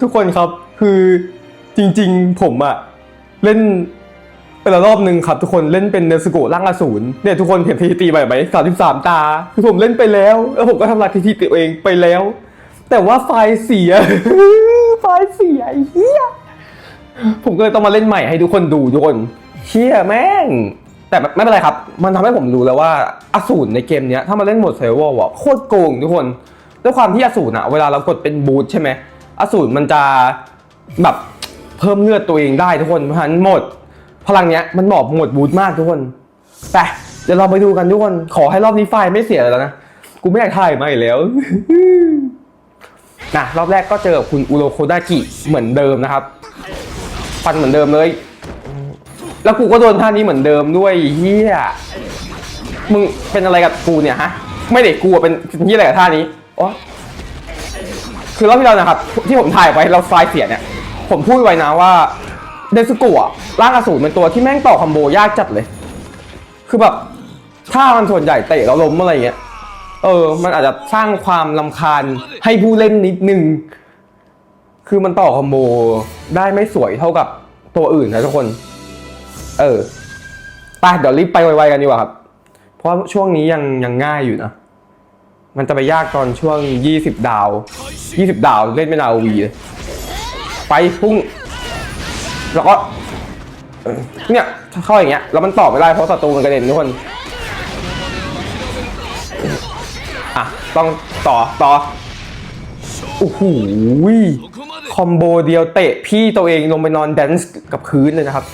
ทุกคนครับคือจริงๆ ผมอะเล่นไปแล้วรอบหนึ่งครับ ทุกคนเล่นเป็นเนสโกร่างอสูรเนี่ยทุกคนเห็นทีตีไปไหมสามสิบสามตา คือผมเล่นไปแล้ว แล้วผมก็ทำลายทีทีตัวเองไปแล้ว แต่ว่าไฟล์เสีย ไฟล์เสียเฮียผมก็เลยต้องมาเล่นใหม่ให้ทุกคนดูทุกคนเชี่ยแม่ง แต่ไม่เป็นไรครับ มันทำให้ผมรู้แล้วว่าอสูรในเกมเนี้ยถ้ามาเล่นโหมดเซอร์วลอะโคตรโกงทุกคน ด้วยความที่อสูรอะเวลาเรากดเป็นบูทใช่ไหมอสูรมันจะแบบเพิ่มเลือดตัวเองได้ทุกคนเพราะฉะนั้นโหมดพลังเนี้ยมันเหมาะกับหมดบูทมากทุกคนไปเดี๋ยวเราไปดูกันทุกคนขอให้รอบนี้ไฟไม่เสียแล้วนะกูไม่อยากถ่ายมาอีกแล้ว นะรอบแรกก็เจอกับคุณอุโรโคดากิเหมือนเดิมนะครับ ฟันเหมือนเดิมเลย แล้วกูก็โดนท่านี้เหมือนเดิมด้วยเฮียมึงเป็นอะไรกับกูเนี่ยฮะ ไม่ได้กูอะเป็นเฮียอะไรกับท่านี้อ๋อคือรอบที่แล้วนะครับ ที่ผมถ่ายไปเราไฟล์เสียเนี่ย ผมพูดไว้นะว่าเดซุกุอะร่างอสูรเป็นตัวที่แม่งต่อคอมโบยากจัดเลย คือแบบถ้ามันส่วนใหญ่เตะแล้วล้มอะไรเงี้ย เออ มันอาจจะสร้างความลำคาญให้ผู้เล่นนิดนึง คือมันต่อคอมโบได้ไม่สวยเท่ากับตัวอื่นนะทุกคน เออไปเดี๋ยวรีบไปไวๆกันดีกว่าครับ เพราะช่วงนี้ยังยังง่ายอยู่นะ มันจะไปยากตอนช่วง 20 ดาว 20 ดาวเล่นไม่นาวีเลยไปพุ่ง แล้วก็เนี่ยเข้าอย่างเงี้ยแล้วมันต่อไม่ได้เพราะศัตรูมันกระเด็นทุกคนอะต้องต่อต่อโอ้โหคอมโบเดียวเตะพี่ตัวเองลงไปนอนแดนซ์กับพื้นเลยนะครับ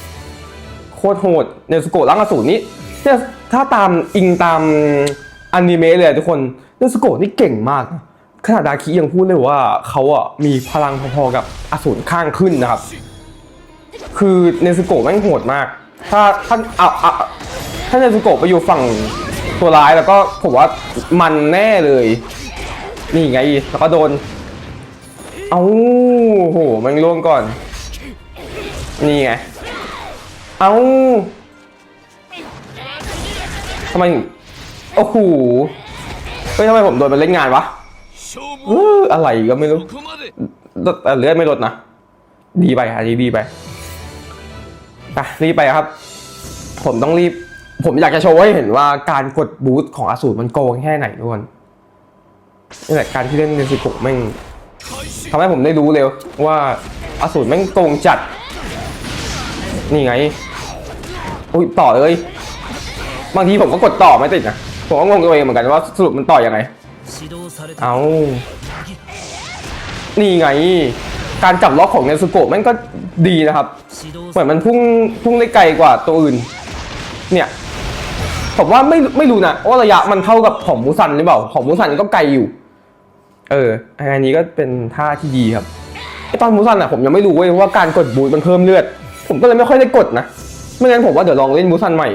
ตรโหดเนสโกะร่างอสูรนี่เนี่ยถ้าตามอิงตามอนิเมะเลยทุกคนเนสโกะนี่เก่งมากขนาดดาคิยังพูดเลยว่าเขาอะมีพลังพอๆกับอสูรข้างขึ้นนะครับ คือเนสโกะแม่งโหดมาก ถ้าถ้าเอาเอาถ้าเนสโกะไปอยู่ฝั่งตัวร้ายแล้วก็ผมว่ามันแน่เลย นี่ไงแล้วก็โดน เอาโหมันล่วงก่อน นี่ไง เอาทำไม โอ้โห เฮ้ยทำไมผมโดนไปเล่นงานวะเอออะไรก็ไม่รู้แต่เลือดไม่ลดนะ ดีไปอันนี้ดีไปไปรีบไปครับ ผมต้องรีบ ผมอยากจะโชว์ให้เห็นว่าการกดบูทของอสูรมันโกงแค่ไหนทุกคนนี่แหละการที่เล่นเนซิโกแม่งทำให้ผมได้รู้เลยว่าอสูรแม่งโกงจัด นี่ไง อุ้ยต่อเลย บางทีผมก็กดต่อไม่ติดนะ ผมก็งงตัวเองเหมือนกันว่าสรุปมันต่อยังไง เอานี่ไง การจับล็อกของเนสุโกะมันก็ดีนะครับ เหมือนมันพุ่งพุ่งได้ไกลกว่าตัวอื่น เนี่ย ผมว่าไม่ไม่รู้นะว่าระยะมันเท่ากับของมูซันหรือเปล่า ของมูซันก็ไกลอยู่ เออ อันนี้ก็เป็นท่าที่ดีครับไอตอนมูซันอะผมยังไม่รู้เว้ยว่าการกดบูทมันเพิ่มเลือด ผมก็เลยไม่ค่อยได้กดนะไม่งั้นผมว่าเดี๋ยวลองเล่นมูซันใหม่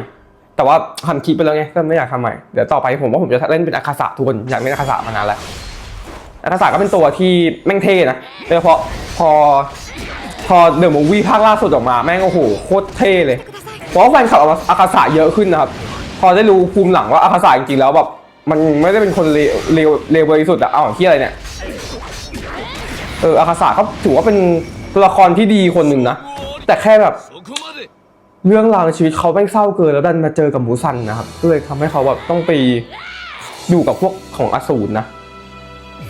แต่ว่าทำคลิปไปแล้วไงก็ไม่อยากทำใหม่เดี๋ยวต่อไปผมว่าผมจะเล่นเป็นอาคาสะทุกคนอยากเล่นอาคาสะมานานแล้วอาคาสะก็เป็นตัวที่แม่งเท่นะโดยเฉพาะพอพอเดอะมูวี่ภาคล่าสุดออกมาแม่งโอ้โหโคตรเท่เลยเพราะว่าแฟนคลับอาคาสะเยอะขึ้นนะครับพอได้รู้ภูมิหลังว่าอาคาสะจริงๆแล้วแบบมันไม่ได้เป็นคนเลวเลวเลวบริสุทธิ์อะเอาที่อะไรเนี่ยเอออาคาสะเขาถือว่าเป็นตัวละครที่ดีคนหนึ่งนะ แต่แค่แบบ เรื่องราวในชีวิตเขาไม่เศร้าเกินแล้วดันมาเจอกับหมูสันนะครับก็เลยทำให้เขาแบบต้องไปอยู่กับพวกของอสูรนะ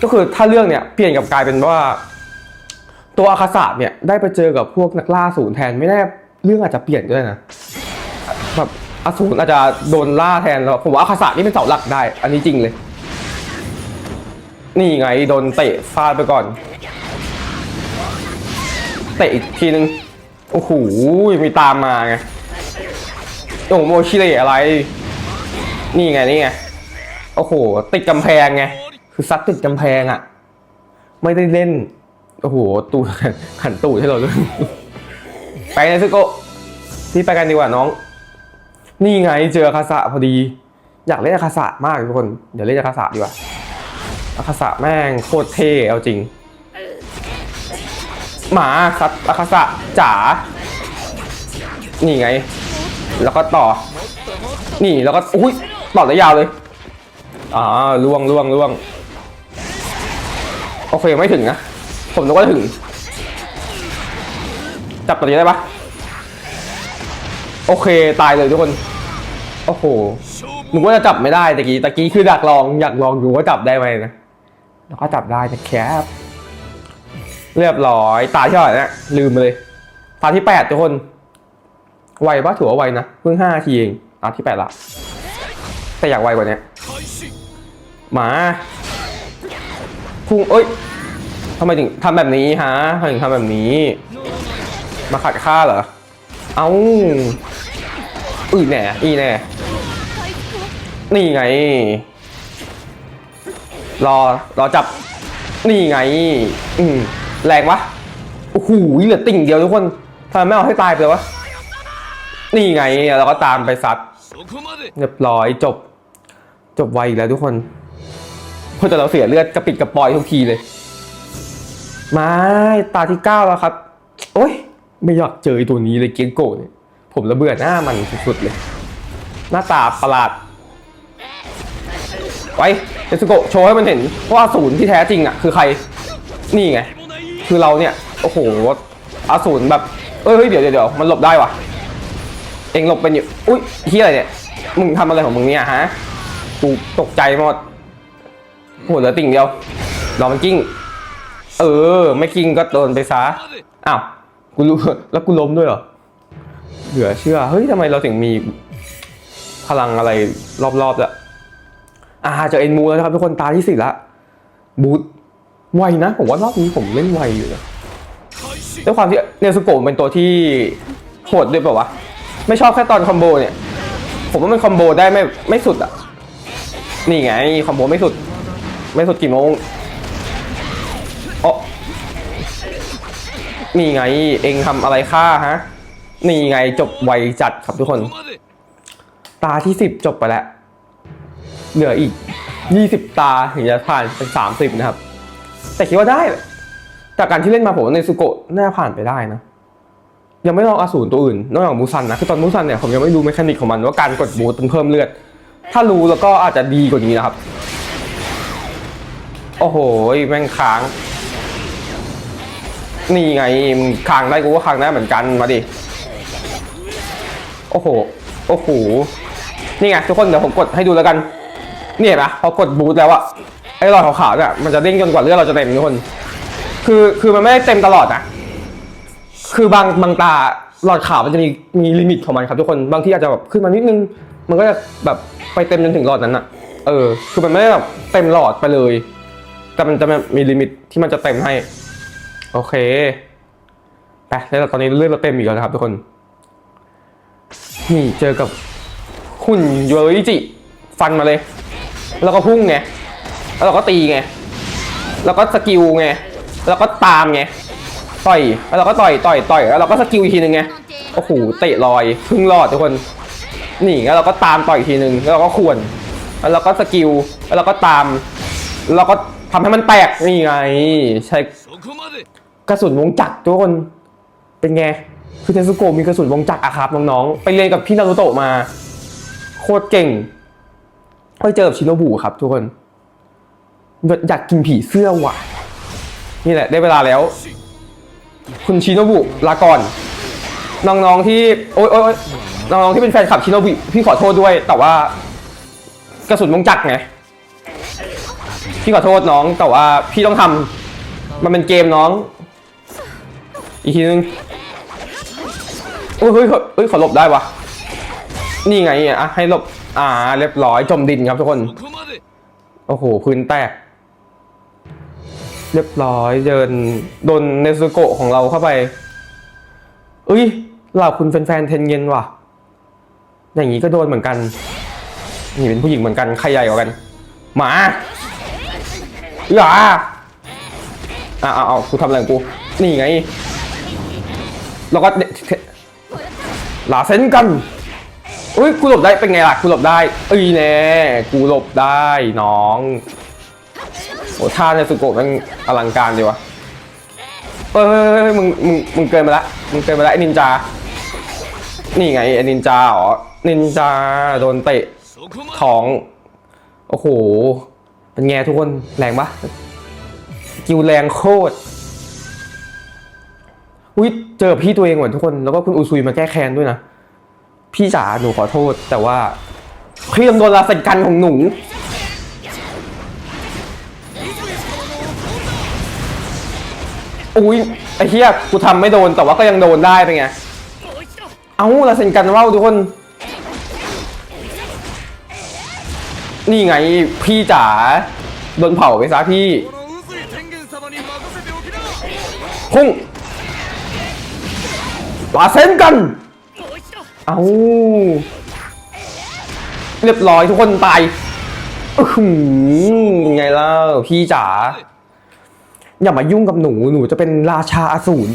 ก็คือถ้าเรื่องเนี้ยเปลี่ยนกับกลายเป็นว่า ตัวอาคาสะเนี่ยได้ไปเจอกับพวกนักล่าสูรแทนไม่แน่เรื่องอาจจะเปลี่ยนด้วยนะแบบอสูรอาจจะโดนล่าแทนแล้วผมว่าอาคาสะนี่เป็นเสาหลักได้ อันนี้จริงเลย นี่ไงโดนเตะฟาดไปก่อน เตะอีกทีนึง โอ้โหมีตามมาไงโอ้โหโมชิเระอะไร นี่ไงนี่ไงโอ้โห ติดกำแพงไงคือซัดติดกำแพงอะไม่ได้เล่น โอ้โห ตูดขันตูดให้เราด้วยไปเลยซึโกที่ไปกันดีกว่าน้อง นี่ไงเจอคาสะพอดี อยากเล่นคาสะมากทุกคน เดี๋ยวเล่นคาสะดีกว่าอาคาสะแม่งโคตรเท่เอาจริง หมาซัดอาคาสะจ๋า นี่ไง แล้วก็ต่อ นี่แล้วก็อุ้ยต่อได้ยาวเลย อ่าล่วงล่วงล่วง โอเคไม่ถึงนะ ผมนึกว่าถึง จับตัวนี้ได้ปะโอเคตายเลยทุกคน โอ้โห勝นึกว่าจะจับไม่ได้ตะกี้ตะกี้คืออยากลองอยากลองดูว่าจับได้ไหมนะ แล้วก็จับได้นะครับ เรียบร้อยตาที่เท่าไหร่นะลืมไปเลยตาที่แปดทุกคนไวปะถือว่าไวนะเพิ่งห้าทีเองตาที่แปดละแต่อยากไวกว่านี้หมาพุ่งเอ้ยทำไมถึงทำแบบนี้ฮะทำไมถึงทำแบบนี้ มาขัดข้าเหรอเอ้าอือแน่อีแน่นี่ไง รอรอจับนี่ไง อืม แรงวะโอ้โหเหลือติ่งเดียวทุกคนทำไมไม่เอาให้ตายไปเลยวะนี่ไงเราก็ตามไปซัดเรียบร้อยจบ จบไวอีกแล้วทุกคนพราะแต่เราเสียเลือดกระปิดกระปอยทุกทีเลย มาตาที่เก้าแล้วครับ โอ้ย ไม่อยากเจอตัวนี้เลยเกียงโกะเนี่ยผมระเบื่อหน้ามันสุดๆเลย หน้าตาประหลาด ไวเดสโกะโชว์ให้มันเห็นว่าศูนย์ที่แท้จริงอะ คือใคร นี่ไง คือเราเนี่ย โอ้โหอาสูรแบบเอ้ยเดี๋ยวเดี๋ยวมันหลบได้วะเองหลบเป็นอยู่ อุ้ยเฮียอะไรเนี่ย มึงทำอะไรของมึงเนี่ยฮะ กูตกใจหมดโหเหลือติ่งเดียว รอมันกิ้ง เออ ไม่กิ้งก็โดนไปซะ อ้าว กูรู้ แล้วกูล้มด้วยเหรอ เหลือเชื่อ เฮ้ยทำไมเราถึงมีพลังอะไรรอบๆอะอ่าเจอเอ็นมูแล้วครับทุกคนตาที่สี่ละบูท ไวนะผมว่ารอบนี้ผมเล่นไวอยู่นะด้วยความที่เนซุโกะเป็นตัวที่โหดด้วยเปล่าวะไม่ชอบแค่ตอนคอมโบเนี่ย ผมว่ามันคอมโบได้ไม่ไม่สุดอะ นี่ไงคอมโบไม่สุด ไม่สุดกี่โมงออนี่ไงเองทำอะไรข้าฮะ นี่ไงจบไวจัดครับทุกคน ตาที่สิบจบไปแล้ว เหลืออีกยี่สิบตาถึงจะผ่านเป็นสามสิบนะครับ แต่คิดว่าได้จากการที่เล่นมาผมในสุโกะน่าผ่านไปได้นะ ยังไม่ลองอาสูรตัวอื่น นอกจากมูซันนะคือตอนมูซันเนี่ยผมยังไม่รู้เมคานิกของมันว่าการกดบูตมันเพิ่มเลือด ถ้ารู้แล้วก็อาจจะดีกว่านี้นะครับ โอ้โหแม่งค้าง นี่ไงมึงค้างได้กูก็ค้างได้เหมือนกันมาดิโอ้โหโอ้โหนี่ไงทุกคนเดี๋ยวผมกดให้ดูแล้วกัน นี่เห็นปะพอกดบูทแล้วอะ ไอ้หลอดขาวๆเนี่ยมันจะเด้งจนกว่าเลือดเราจะเต็มทุกคน คือคือมันไม่ได้เต็มตลอดนะคือบางบางตาหลอดขาวมันจะมีมีลิมิตของมันครับทุกคนบางที่อาจจะแบบขึ้นมานิดนึง มันก็จะแบบไปเต็มจนถึงหลอดนั้นอะเออ คือมันไม่ได้แบบเต็มหลอดไปเลย แต่มันจะมีลิมิตที่มันจะเต็มให้ โอเคไปแล้วตอนนี้เลือดเราเต็มอีกแล้วนะครับทุกคนนี่เจอกับคุณยูโรอิจิฟันมาเลย แล้วก็พุ่งไง แล้วเราก็ตีไง แล้วก็สกิลไง แล้วก็ตามไง ต่อย แล้วเราก็ต่อย ต่อย ต่อย แล้วเราก็สกิลอีกทีนึงไง โอ้โห เตะลอย พึ่งรอดทุกคน นี่แล้วเราก็ตามต่อยอีกทีนึง แล้วเราก็ควรแล้วเราก็สกิล แล้วเราก็ตาม เราก็ทำให้มันแตก นี่ไง ใช้กระสุนวงจักรทุกคน เป็นไง คือเทสุโกมีกระสุนวงจักรอะครับน้องๆ ไปเรียนกับพี่นารุโตะมา โคตรเก่งค่อยเจอกับชิโนบุครับทุกคน อยากกินผีเสื้อว่ะ นี่แหละ ได้เวลาแล้ว คุณชินโนบุลาก่อน น้องๆที่โอ๊ยโอ๊ยน้องๆที่เป็นแฟนคลับชินโนบุพี่ขอโทษด้วย แต่ว่ากระสุนมงจักไงพี่ขอโทษน้อง แต่ว่าพี่ต้องทำมันเป็นเกมน้อง อีกทีนึงโอ้ยยเฮ้ยขอหลบได้วะนี่ไงอะให้หลบอ่า เรียบร้อยจมดินครับทุกคน โอ้โห พื้นแตก เรียบร้อยเดินโดนเนซุโกะของเราเข้าไปเอ้ยเหล่าคุณแฟนๆเทนเย็นว่ะ อย่างนี้ก็โดนเหมือนกัน นี่เป็นผู้หญิงเหมือนกันใครใหญ่กว่ากันหมาอย่าอ่าเอาเอากูทำอะไรกู นี่ไง แล้วก็เดลาเซนกันอุ้ยกูหลบได้เป็นไงล่ะกูหลบได้เอ้ยแน่กูหลบได้น้อง โอ้ท่าในสุโกะมันอลังการดีวะเฮ้ยเฮ้ยมึงมึงมึงเกินไปละมึงเกินไปละไอ้นินจา นี่ไงไอ้นินจาอ๋อนินจาโดนเตะท้อง โอ้โห เป็นแง่ทุกคนแรงปะกิวแรงโคตรอุ้ยเจอพี่ตัวเองเหมือนทุกคนแล้วก็คุณอุซุยมาแก้แค้นด้วยนะ พี่จ๋าหนูขอโทษแต่ว่าเครียมโดนลาสันกันของหนู อุ้ยไอ้เหี้ยกูทำไม่โดนแต่ว่าก็ยังโดนได้เป็นไง เอาละเซนกันว่าวทุกคน นี่ไงพี่จ๋าโดนเผาไปซะพี่พุ่งลาเซนกัน เอ้าเรียบร้อยทุกคนตายอือหือไงแล้วพี่จ๋า อย่ามายุ่งกับหนูหนูจะเป็นราชาอสูร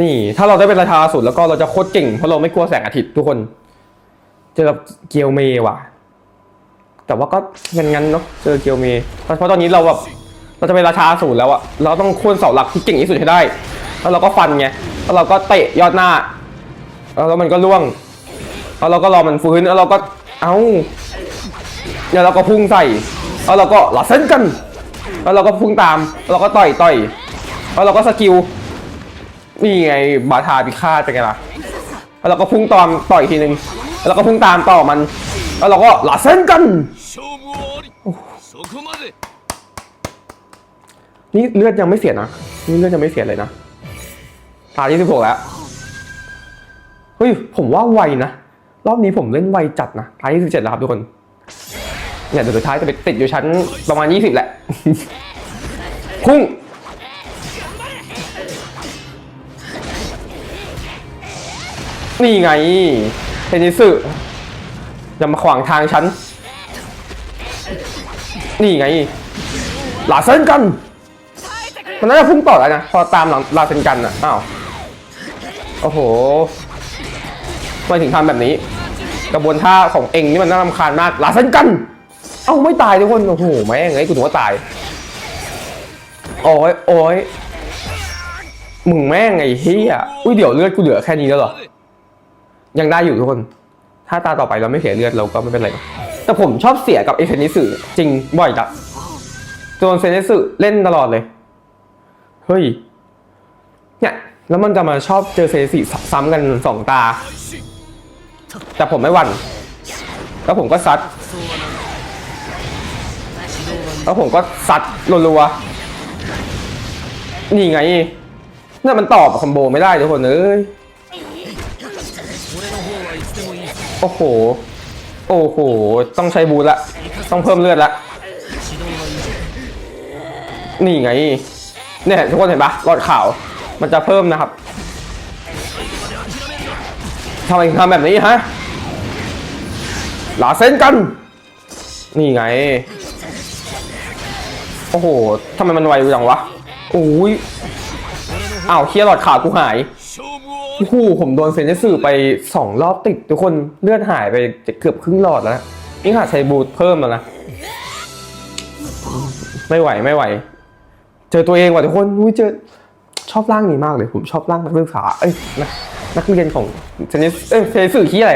นี่ ถ้าเราได้เป็นราชาอสูรแล้วก็เราจะโคตรเก่งเพราะเราไม่กลัวแสงอาทิตย์ทุกคน เจอกับเกียวเมว่ะ แต่ว่าก็งั้นๆเนาะเจอเกียวเมเพราะเพราะตอนนี้เราแบบเราจะเป็นราชาอสูรแล้วอะเราต้องโค่นเสาหลักที่เก่งที่สุดให้ได้ แล้วเราก็ฟันไงแล้วเราก็เตะยอดหน้าแล้วมันก็ล่วงแล้วเราก็รอมันฟื้นแล้วเราก็เอ้าเนี่ยเราก็พุ่งใส่แล้วเราก็หลัดเส้นกัน แล้วเราก็พุ่งตาม เราก็ต่อยต่อยแล้วเราก็สกิลนี่ไงบาทาพิฆาตเป็นไงล่ะแล้วเราก็พุ่งตอมต่อยทีนึงแล้วเราก็พุ่งตามต่อมัน แล้วเราก็หลาเส้นกันนี่เลือดยังไม่เสียนะนี่เลือดยังไม่เสียเลยนะตายที่สิบหกแล้วเฮ้ยผมว่าไวนะรอบนี้ผมเล่นไวจัดนะตายที่สิบเจ็ดแล้วครับทุกคน เนี่ยเดี๋ยวสุดท้ายจะไปติดอยู่ชั้นประมาณยี่สิบแหละ พุ่ง นี่ไงเทนนิสึอย่ามาขวางทางฉัน นี่ไง ลาเซนกัน มันน่าจะพุ่งต่อแล้วนะ พอตามหลังลาเซนกันอะ อ้าว โอ้โหทำไมถึงทำแบบนี้ กระบวนท่าของเองนี่มันน่ารำคาญมาก ลาเซนกัน เอ้าไม่ตายทุกคนโอ้โหแม่งไอ้กูถือว่าตายโอ้ยโอ้ยมึงแม่งไอ้เฮียอุ้ยเดี๋ยวเลือดกูเหลือแค่นี้แล้วเหรอยังได้อยู่ทุกคน ถ้าตาต่อไปเราไม่เสียเลือดเราก็ไม่เป็นไรแต่ผมชอบเสียกับเอเซนิสึจริงบ่อยจัดโจนเซนิสึเล่นตลอดเลยเฮ้ยเนี่ยแล้วมันจะมาชอบเจอเซนิสึซ้ำกันสองตา แต่ผมไม่หวั่นแล้วผมก็ซัด แล้วผมก็ซัดรัวๆนี่ไงเนี่ยมันตอบคอมโบไม่ได้ทุกคนเอ้ยโอ้โห โอ้โห ต้องใช้บูทละ ต้องเพิ่มเลือดละ นี่ไง เนี่ยทุกคนเห็นปะหลอดข่าว มันจะเพิ่มนะครับทำไมถึงทำแบบนี้ฮะ หลาเส้นกัน นี่ไง โอ้โหทำไมมันไวจังวะโอ้ยอ้าวเคียหลอดขากูหายโอ้โหผมโดนเซนเซสื่อไปสองรอบติด ทุกคนเลือดหายไปเกือบครึ่งหลอดแล้วนี่ขาดใช้บูทเพิ่มแล้วนะไม่ไหวไม่ไหว เจอตัวเองว่ะทุกคนอุ้ยเจอชอบร่างนี้มากเลย ผมชอบร่างนักเรียนขาเอ้ยนะนักเรียนของเซนเอ้ยเซนสื่อขี้อะไร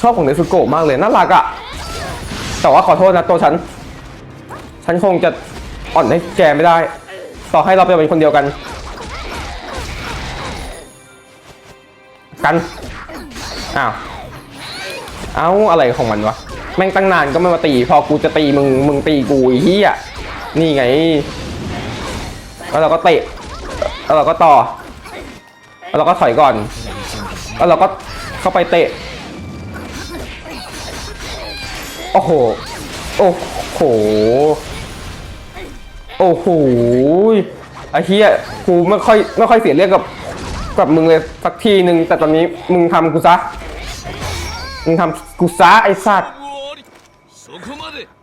ชอบของเนสุโกะมากเลยน่ารักอะแต่ว่าขอโทษนะตัวฉัน ฉันคงจะ อ่อนให้แกไม่ได้ ต่อให้เราเป็นคนเดียวกัน กันอ้าวเอ้าอะไรของมันวะแม่งตั้งนานก็ไม่มาตี พอกูจะตีมึงมึงตีกูอ้เหี้ยนี่ไง แล้วเราก็เตะแล้วเราก็ต่อแล้วเราก็ถอยก่อนแล้วเราก็เข้าไปเตะโอ้โหโอ้โห โอ้โหไอ้เฮียกูไม่ค่อยไม่ค่อยเสียเรียกกับกับมึงเลยสักทีหนึ่งแต่ตอนนี้มึงทำกูซะ มึงทำกูซะไอ้สัตว์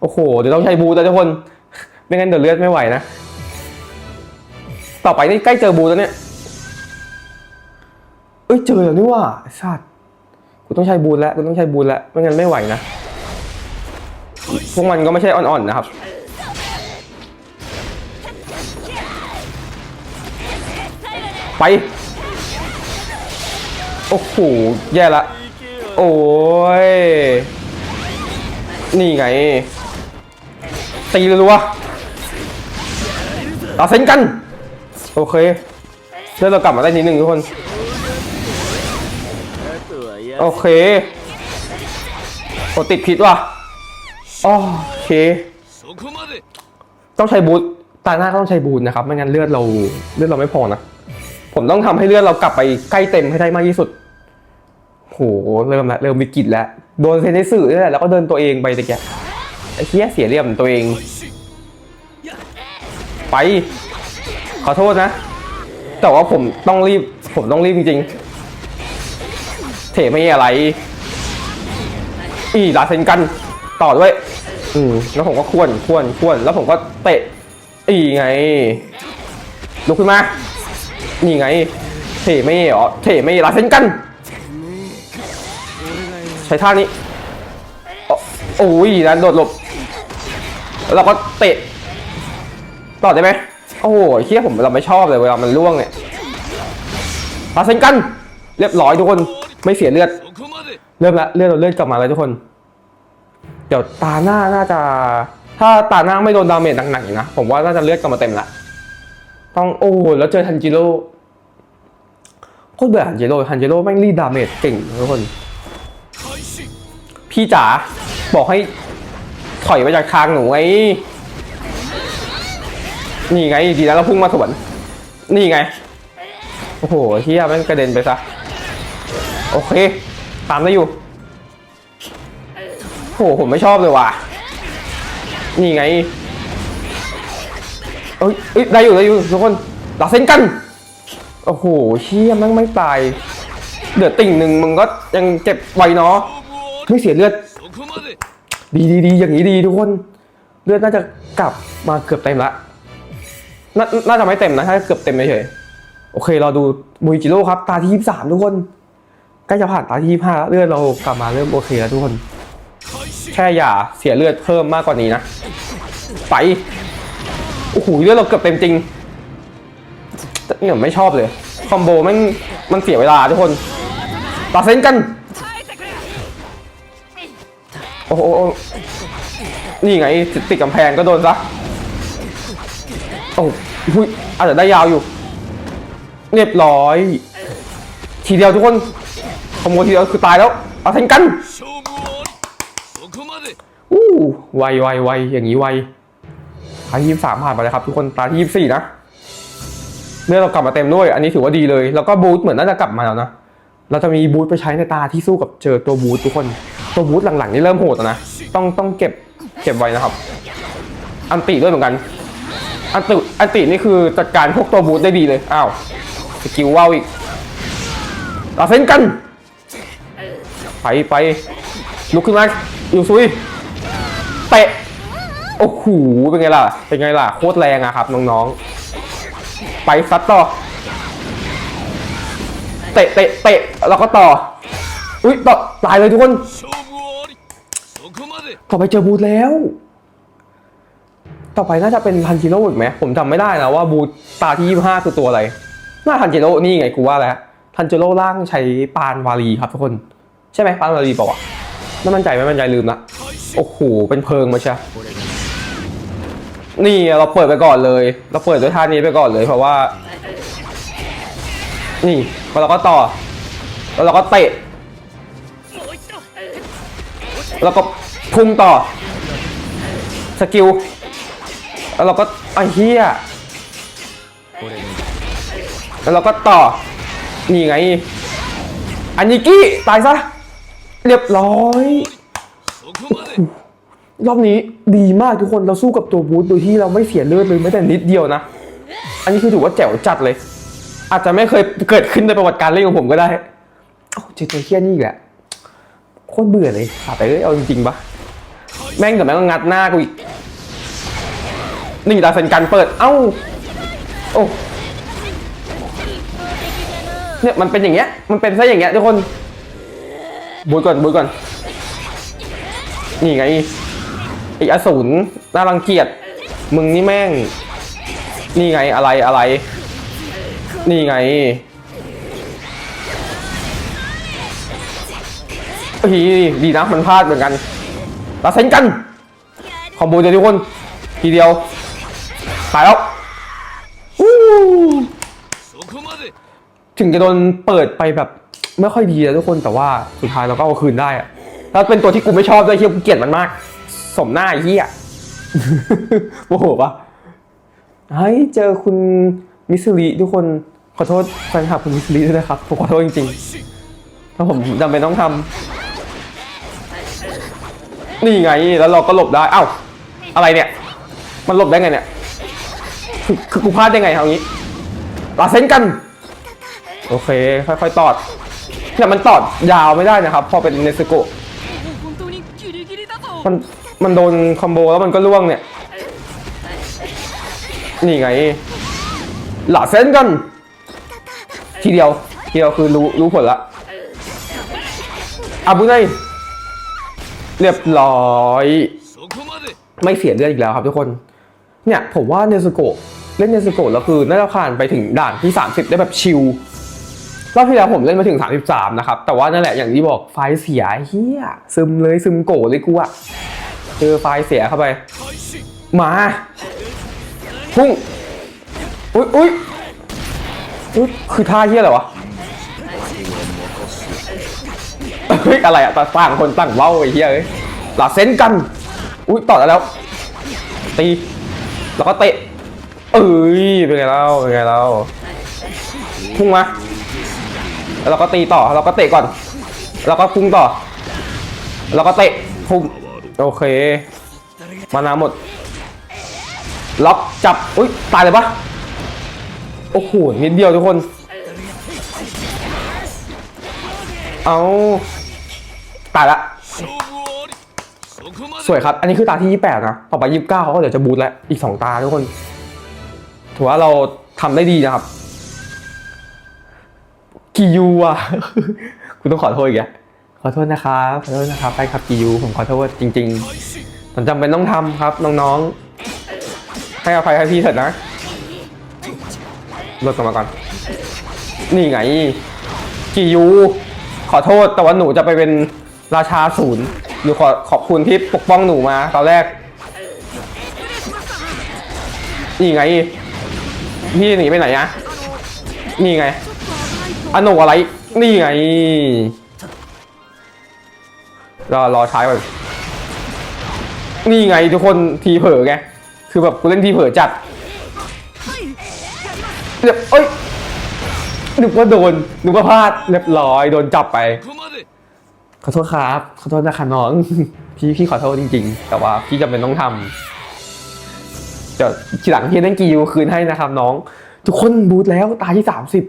โอ้โห เดี๋ยวต้องใช้บูแต่ทุกคน ไม่งั้นเดือดเลือดไม่ไหวนะ ต่อไปนี่ใกล้เจอบูแล้วเนี่ย เอ้ยเจอแล้วนี่ว่าสัตว์กูต้องใช้บูแล้วกูต้องใช้บูแล้วไม่งั้นไม่ไหวนะ พวกมันก็ไม่ใช่อ่อนๆนะครับ ไป โอ้โห แย่ละ โอ้ย นี่ไง ตีเลยรัวตัดสินกัน โอเคเดี๋ยวเรากลับมาได้นิดนึ่งทุกคน โอเคโอติดพิษว่ะโอเค ต้องใช้บูทตาหน้าต้องใช้บูทนะครับ ไม่งั้นเลือดเราเลือดเราไม่พอนะ ผมต้องทำให้เลือดเรากลับไปใกล้เต็มให้ได้มากที่สุดโหเริ่มละเริ่มวิกฤตแล้วโดนเซนเนสึนี่แหละแล้วก็เดินตัวเองไปตะแกไอ้เหี้ยเสียเหลี่ยมตัวเอง ไป ขอโทษนะ แต่ว่าผมต้องรีบ ผมต้องรีบจริงๆเทไม่อะไร อีลาเซนกันต่อด้วย อืมแล้วผมก็ควนควนควนแล้วผมก็เตะ อีไงลุกขึ้นมา นี่ไง เทไม่เหรอ เทไม่ลาเซนกัน ใช้ท่านี้ โอ้ยนั้นโดดหลบแล้วก็เตะ ต่อได้ไหม โอ้โหเคียผมเราไม่ชอบเลยเวลามันล่วงเนี่ยลาเซนกัน เรียบร้อยทุกคน ไม่เสียเลือด เริ่มละเลือดเราเลือดกลับมาแล้วทุกคน เดี๋ยวตาหน้าน่าจะ ถ้าตาหน้าไม่โดนดาเมจหนักๆนะ ผมว่าน่าจะเลือดกลับมาเต็มละ ต้องโอ้แล้วเจอทันจิโร่โคตรเบื่อทันจิโร่ทันจิโร่แม่งรีดดาเมจเก่งทุกคน พี่จ๋าบอกให้ถอยไปจากทางหนูไงนี่ไงดีแล้วเราพุ่งมาสวนนี่ไง โอ้โหเฮียแม่งกระเด็นไปซะ โอเค ตามได้อยู่โอ้โหผมไม่ชอบเลยว่ะ นี่ไง เอ้ยได้อยู่ได้อยู่ทุกคนหลักเส้นกัน โอ้โหเชี่ยมันไม่ตาย เดือดติ่งหนึ่งมึงก็ยังเจ็บไว้เนาะไม่เสียเลือด ดีดีดีอย่างนี้ดีทุกคน เลือดน่าจะกลับมาเกือบเต็มละนน่าจะไม่เต็มนะถ้าเกือบเต็มเฉยโอเคเราดูมูจิโร่ครับตาที่ยี่สามทุกคนใกล้จะผ่านตาที่ยี่ห้าเลือดเรากลับมาเริ่มโอเคแล้วทุกคน แค่อย่าเสียเลือดเพิ่มมากกว่านี้นะ ไป หูเลือดเราเกือบเต็มจริงเนี่ยไม่ชอบเลย คอมโบมันมันเสียเวลาทุกคนตัดเซนกัน โอ้โหนี่ไงติดกำแพงก็โดนซะ โอ้โหอาจจะได้ยาวอยู่ เรียบร้อย ทีเดียวทุกคนคอมโบทีเดียวคือตายแล้วตัดเซนกันอู้ไวไวไวอย่างนี้ไว ตาที่ยี่สามผ่านไปแล้วครับทุกคนตาที่ยี่สี่นะเมื่อเรากลับมาเต็มด้วย อันนี้ถือว่าดีเลย แล้วก็บูทเหมือนน่าจะกลับมาแล้วนะเราจะมีบูทไปใช้ในตาที่สู้กับเจอตัวบูททุกคนตัวบูทหลังๆนี่เริ่มโหดแล้วนะต้องต้องเก็บเก็บไว้นะครับ อันติด้วยเหมือนกัน อันติอันตินี่คือจัดการพวกตัวบูทได้ดีเลยอ้าวสกิลว่าวอีกตัดเส้นกันไปไปลุกขึ้นมาอยู่ซุยเตะ โอ้โหเป็นไงล่ะ เป็นไงล่ะ โคตรแรงอะครับน้องๆ ไปซัดต่อ เตะเตะเตะแล้วก็ต่อ อุ้ยต่อตายเลยทุกคน ต่อไปเจอบูธแล้ว ต่อไปน่าจะเป็นทันจิโร่อีกไหม ผมจำไม่ได้นะว่าบูธตาที่ยี่ห้าคือตัวอะไร น่าทันจิโร่นี่ไงกูว่าแล้ว ทันจิโร่ร่างใช้ปานวารีครับทุกคน ใช่ไหมปานวารีเปล่าไม่มั่นใจไม่มั่นใจลืมละ โอ้โห เป็นเพิงมาใช่ นี่เราเปิดไปก่อนเลย เราเปิดด้วยท่านี้ไปก่อนเลย เพราะว่า นี่แล้วเราก็ต่อ แล้วเราก็เตะ แล้วก็พุ่งต่อ สกิล แล้วเราก็ไอ้เฮียแล้วเราก็ต่อ นี่ไง อันนี้กี้ ตายซะ เรียบร้อย รอบนี้ดีมากทุกคนเราสู้กับตัวบูธโดยที่เราไม่เสียเลือดเลยแม้แต่นิดเดียวนะ อันนี้คือถือว่าแจ๋วจัดเลย อาจจะไม่เคยเกิดขึ้นในประวัติการเล่นของผมก็ได้เอ้เจอตัวเฮี้ยนี่อีกแหละโคตรเบื่อเลยขาดไปเลยเอาจริงๆปะแม่งแต่แม่งก็งัดหน้ากูอีกนี่ตาเซนกันเปิดเอ้าโอ้เนี่ยมันเป็นอย่างเงี้ยมันเป็นซะอย่างเงี้ยทุกคนบูทก่อนบูทก่อนนี่ไง ไออสูรน่ารังเกียจมึงนี่แม่ง นี่ไงอะไรอะไร นี่ไงฮีดีนะมันพลาดเหมือนกันรัดสินกัน คอมโบเดียวทุกคน ทีเดียวตายแล้วถึงจะโดนเปิดไปแบบ ไม่ค่อยดีนะทุกคนแต่ว่าสุดท้ายเราก็เอาคืนได้อะถ้าเป็นตัวที่กูไม่ชอบด้วยเคียกูเกลียดมันมาก สมหน้าเฮียโอ้โหปะเฮ้ยเจอคุณมิสลิทุกคนขอโทษแฟนคลับคุณมิสลิด้วยนะครับผมขอโทษจริงๆถ้าผมจำเป็นต้องทำนี่ไงแล้วเราก็หลบได้เอ้าอะไรเนี่ย มันหลบได้ไงเนี่ยคือกูพลาดได้ไงเอางี้ลาเซนกัน โอเค ค่อยๆตอดแต่มันตอดยาวไม่ได้นะครับ พอเป็นเนสโกมัน มันโดนคอมโบแล้วมันก็ล่วงเนี่ย นี่ไง หล่าเส้นกัน ทีเดียว ทีเดียวคือรู้รู้ผลละอาบุไนเรียบร้อย ไม่เสียเลือดอีกแล้วครับทุกคน เนี่ยผมว่าเนสโกะเล่นเนสโกะแล้วคือน่าจะผ่านไปถึงด่านที่ 30 ได้แบบชิลรอบที่แล้วผมเล่นมาถึง 33 นะครับ แต่ว่านั่นแหละอย่างที่บอกไฟเสียเฮียซึมเลยซึมโกะเลยกูอะ เจอไฟเสียเข้าไป มา พุ่ง อุ้ยอุ้ยอุ้ยคือท่าเฮี้ยอะไรวะเฮ้ยอะไรอะต่างคนต่างเว้าไอ้เฮี้ยเอ้ยหลาเซนกัน อุ้ยต่อได้แล้ว ตี แล้วก็เตะ เอ้ย เป็นไงเล่า เป็นไงเล่า พุ่งมา แล้วเราก็ตีต่อ เราก็เตะก่อน แล้วก็พุ่งต่อ แล้วก็เตะ พุ่ง โอเค มานาหมด ล็อกจับ อุ้ยตายเลยปะโอ้โห นิดเดียวทุกคน เอาตายละ สวยครับ อันนี้คือตาที่ 28 นะ ต่อไป 29เขาก็เดี๋ยวจะบูทแล้ว อีก 2 ตาทุกคน ถือว่าเราทำได้ดีนะครับ กิยูอะ คุณต้องขอโทษอีกแล้ ขอโทษนะครับขอโทษนะครับไปครับกิยูผมขอโทษจริงๆผมจำเป็นต้องทำครับน้องๆ ให้อภัยให้พี่เถิดนะลดกลับมาก่อน นี่ไงกิยูขอโทษแต่ว่าหนูจะไปเป็นราชาศูนย์หนูขอขอบคุณที่ปกป้องหนูมาตอนแรก นี่ไง พี่หนีไปไหนอะนี่ไงอันอะไร นี่ไง รอรอใช้ก่อนนี่ไงทุกคนทีเผอไงคือแบบกูเล่นทีเผอจัดเดี๋ยวเอ้ยนึกว่าโดนนึกว่าพลาดเรียบร้อยโดนจับไปขอโทษครับขอโทษนะคะน้องพี่พี่ขอโทษจริง ๆ แต่ว่าพี่จำเป็นต้องทำจะทีหลังพี่นั่งกิวคืนให้นะครับ น้อง ทุกคนบูทแล้วตายที่สามสิบ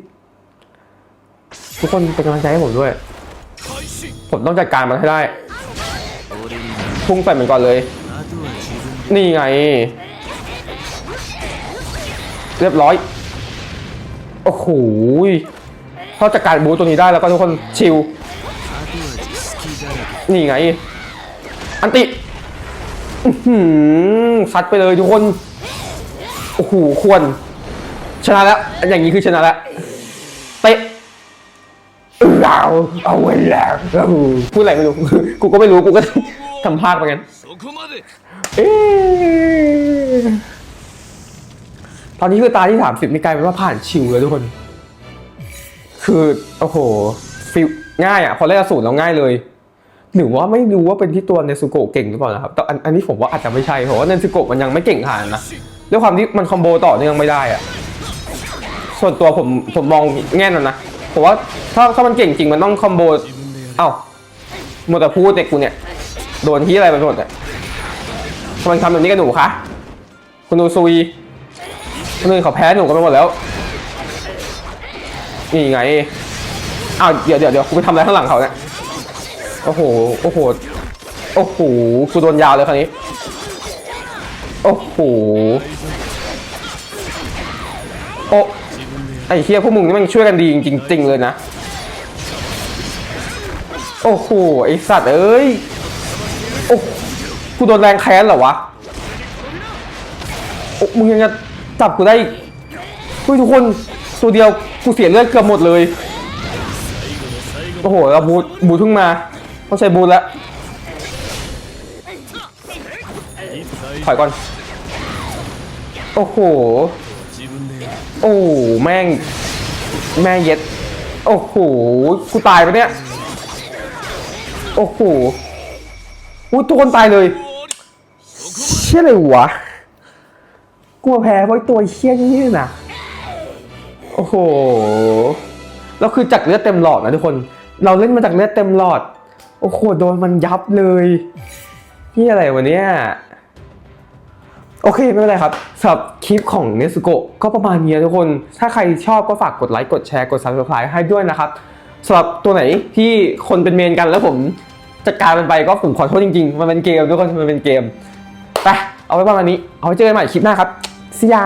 ทุกคนเป็นกำลังใจให้ผมด้วย ผมต้องจัดการมันให้ได้ พุ่งใส่มันก่อนเลย นี่ไง เรียบร้อย โอ้โหถ้าจัดการบูตัวนี้ได้แล้วก็ทุกคนชิลนี่ไง อันติหือซัดไปเลยทุกคน โอ้โห ควร ชนะแล้ว อย่างนี้คือชนะแล้ว เตะเราเอาไว้แล้วพูดอะไรไม่รู้ กูก็ไม่รู้ กูก็ ทำภาคไปกันตอนนี้คือตาที่ 30นี่กลายเป็นว่าผ่านชิวเลยทุกคน คือโอ้โหฟิลง่ายอะ พอเล่นอสูรแล้วง่ายเลย หรือว่าไม่รู้ว่าเป็นที่ตัวเนซุโกเก่งหรือเปล่านะครับแต่อันนี้ผมว่าอาจจะไม่ใช่เพราะว่าเนซุโกมันยังไม่เก่งขนาดนะด้วยความที่มันคอมโบต่อเนื่องไม่ได้อะส่วนตัวผมผมมองแง่นั้นนะผมว่าถ้าถ้ามันเก่งจริงมันต้องคอมโบเอ้าหมดแต่พูดเด็กกูเนี่ย โดนที่อะไรไปหมดเนี่ยทำไมทำแบบนี้กับหนูคะ คุณดูซุยคนอื่นเขาแพ้หนูกันไปหมดแล้ว นี่ไง อ้าว เดี๋ยวเดี๋ยวเดี๋ยวกูไปทำอะไรข้างหลังเขาเนี่ย โอ้โห โอ้โห โอ้โห กูโดนยาวเลยคราวนี้ โอ้โห โอ้ไอ้เฮียพวกมึงนี่มันช่วยกันดีจริงๆเลยนะ โอ้โห ไอสัตว์เอ้ย กูโดนแรงแค้นเหรอวะโอ้มึงยังจะจับกูได้อีกเฮ้ยทุกคนตัวเดียวกูเสียเลือดเกือบหมดเลยโอ้โหเราบูบูเพิ่งมาต้องใช้บูแล้วถอยก่อน โอ้โห โอ้แม่ง แม่เย็ด โอ้โห กูตายปะเนี่ย โอ้โหอุ้ยทุกคนตายเลย ชี่ยเลยวะกูมาแพ้เพราะตัวเชี่ยนี่นะโอ้โหแล้วคือจากเลือดเต็มหลอดนะทุกคน เราเล่นมาจากเลือดเต็มหลอด โอ้โหโดนมันยับเลยนี่อะไรวะเนี่ยโอเคไม่เป็นไรครับสำหรับคลิปของเนสโกะก็ประมาณนี้ทุกคน ถ้าใครชอบก็ฝากกดไลค์กดแชร์กด subscribe ให้ด้วยนะครับสำหรับตัวไหนที่คนเป็นเมนกันแล้วผมจัดการมันไปก็ผมขอโทษจริงๆ มันเป็นเกมทุกคนมันเป็นเกม ไปเอาไว้ประมาณนี้ เอาไว้เจอกันใหม่คลิปหน้าครับซียา